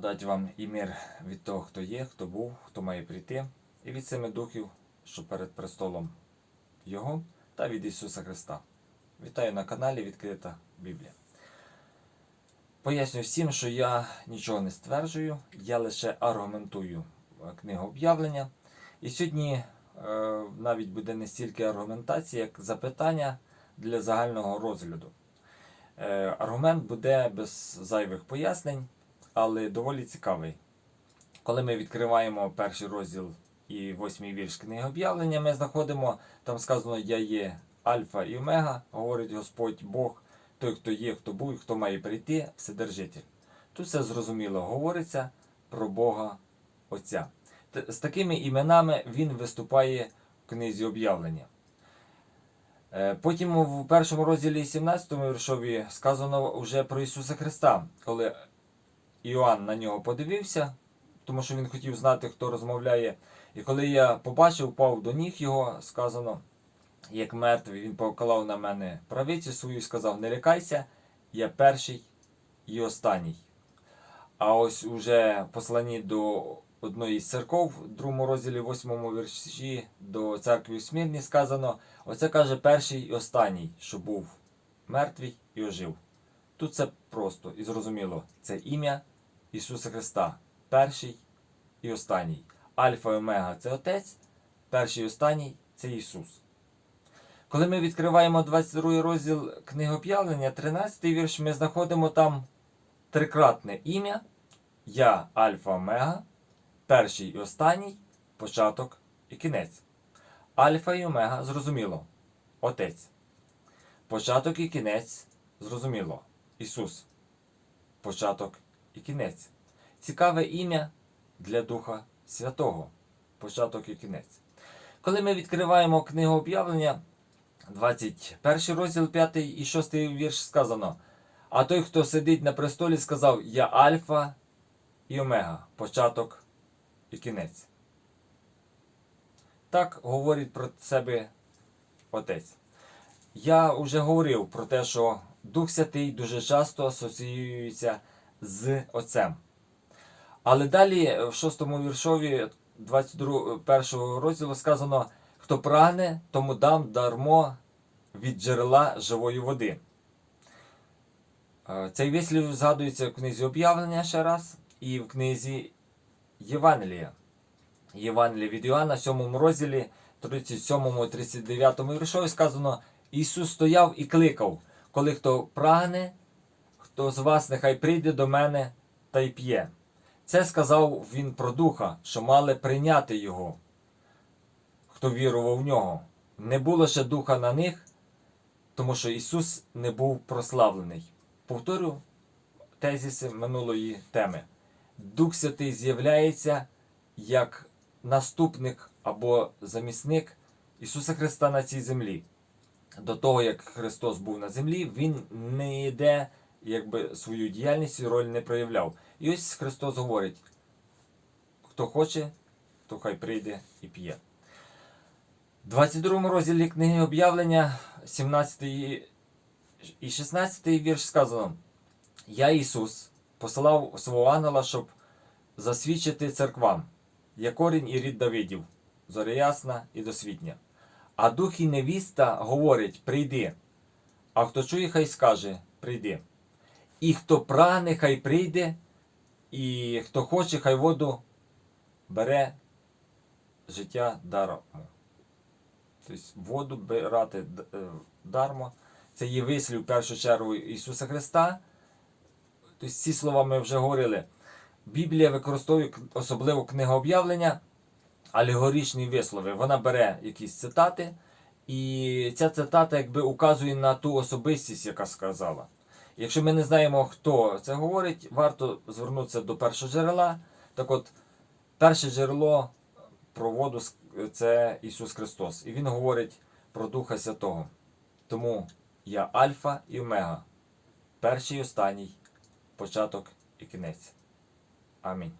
Дати вам і мир від того, хто є, хто був, хто має прийти, і від семи духів, що перед престолом Його, та від Ісуса Христа. Вітаю на каналі Відкрита Біблія. Поясню всім, що я нічого не стверджую, я лише аргументую е, книгу об'явлення. І сьогодні е, навіть буде не стільки аргументація, як запитання для загального розгляду. Е, аргумент буде без зайвих пояснень, але доволі цікавий. Коли ми відкриваємо перший розділ і восьмий вірш книги об'явлення, ми знаходимо, там сказано Я є Альфа і Омега, говорить Господь Бог, той, хто є, хто був хто має прийти, Вседержитель. Тут все зрозуміло говориться про Бога Отця. З такими іменами він виступає в книзі об'явлення. Е, Потім в першому розділі 17 віршові сказано вже про Ісуса Христа, коли Іоанн на нього подивився, тому що він хотів знати, хто розмовляє. І коли я побачив, впав до ніг його, сказано, як мертвий, він поклав на мене правицю свою і сказав: Не лякайся, я перший і останній. А ось уже в посланні до одної з церков, в другому розділі, восьмому вірші до церкви Смірні сказано: оце каже перший і останній, що був мертвий і ожив. Тут це просто і зрозуміло. Це ім'я Ісуса Христа, перший і останній. Альфа і Омега це Отець, перший і останній це Ісус. Коли ми відкриваємо 22 розділ книги об'явлення, 13 вірш, ми знаходимо там трикратне ім'я Я Альфа Омега, перший і останній, початок і кінець. Альфа і Омега зрозуміло. Отець. Початок і кінець зрозуміло. Ісус. Початок і кінець. Цікаве ім'я для Духа Святого. Початок і кінець. Коли ми відкриваємо книгу об'явлення, 21 розділ 5 і 6 вірш сказано. А той, хто сидить на престолі, сказав: Я Альфа і Омега, початок і кінець. Так говорить про себе Отець. Я вже говорив про те, що Дух Святий дуже часто асоціюється з Отцем. Але далі в 6 віршові 21 розділу сказано: хто прагне, тому дам дармо від джерела живої води. Е, Цей вислів згадується в книзі об'явлення ще раз і в книзі Євангелія. Євангелія від Іоанна, 7 розділі, 37-39 віршові сказано: Ісус стояв і кликав, коли хто прагне, хто з вас нехай прийде до мене та й п'є. Це сказав він про духа, що мали прийняти його, хто вірував в нього. Не було ще духа на них, тому що Ісус не був прославлений. Повторю тезіси минулої теми. Дух Святий з'являється як наступник або замісник Ісуса Христа на цій землі. До того, як Христос був на землі, Він не йде, якби свою діяльність і роль не проявляв. І ось Христос говорить: хто хоче, то хай прийде і п'є. В 22 розділі книги об'явлення, 17 і 16 вірш сказано: Я Ісус посилав свого ангела, щоб засвідчити церквам. Я корінь і рід Давидів, зоря ясна і досвітня. А дух і невіста говорять: прийди. А хто чує, хай скаже прийди. І хто прагне, хай прийде, і хто хоче, хай воду бере життя даром. Тобто воду брати е, дармо. Це є вислів в першу чергу Ісуса Христа. Тобто ці слова ми вже говорили. Біблія використовує особливо книга об'явлення, алегоричні вислови. Вона бере якісь цитати, і ця цитата якби указує на ту особистість, яка сказала. Якщо ми не знаємо, хто це говорить, варто звернутися до першого джерела. Так от, перше джерело про воду це Ісус Христос. І Він говорить про Духа Святого. Тому я Альфа і Омега, перший і останній, початок і кінець. Амінь.